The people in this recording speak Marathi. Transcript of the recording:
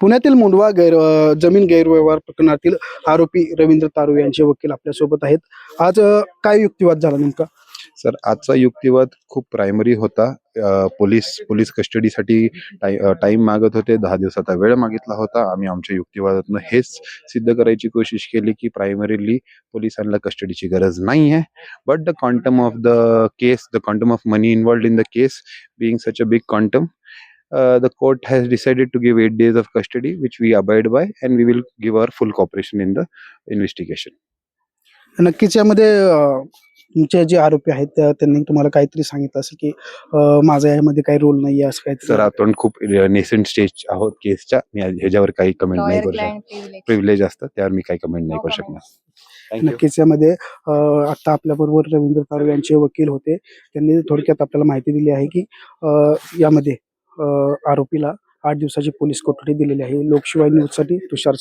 पुण्यातील मुंडवा गैर जमीन गैरव्यवहार प्रकरणातील आरोपी रवींद्र तारू यांचे वकील आपल्यासोबत आहेत. आज काय युक्तिवाद झाला नेमका? सर आजचा युक्तिवाद खूप प्रायमरी होता. पोलीस पोलीस कस्टडीसाठी टाइ टाईम मागत होते. दहा दिवसाचा वेळ मागितला होता. आम्ही आमच्या युक्तिवादातनं हेच सिद्ध करायची कोशिश केली की प्रायमरीली पोलिसांना कस्टडीची गरज नाही आहे but the quantum of the case the quantum of money involved in the case being such a big quantum the court has decided to give eight days of custody which we abide by and we will give our full cooperation in the investigation. नक्कीच यामध्ये अ, तुमचे जे आरोपी आहेत त्या- त्यांनी तुम्हाला काहीतरी सांगितलं असं की अ, माझा यामध्ये काही रोल नाही असं सर काहीतरी आपण खूप नेसेंट स्टेज आहोत केसच्या मी आज ह्याच्यावर काही कमेंट नाही करू शकत. प्रिव्हिलेज असतं त्यावर मी काही कमेंट नाही No करू. शकणार. थँक्यू नक्कीच यामध्ये अ, आता आपल्या बरोबर रवींद्र तारू यांचे वकील होते. त्यांनी थोडक्यात आपल्याला माहिती दिली आहे की अ, यामध्ये आरोपीला आठ दिवसाची पोलीस कोठडी दिलेली आहे. लोकशिवाय न्यूजसाठी तुषार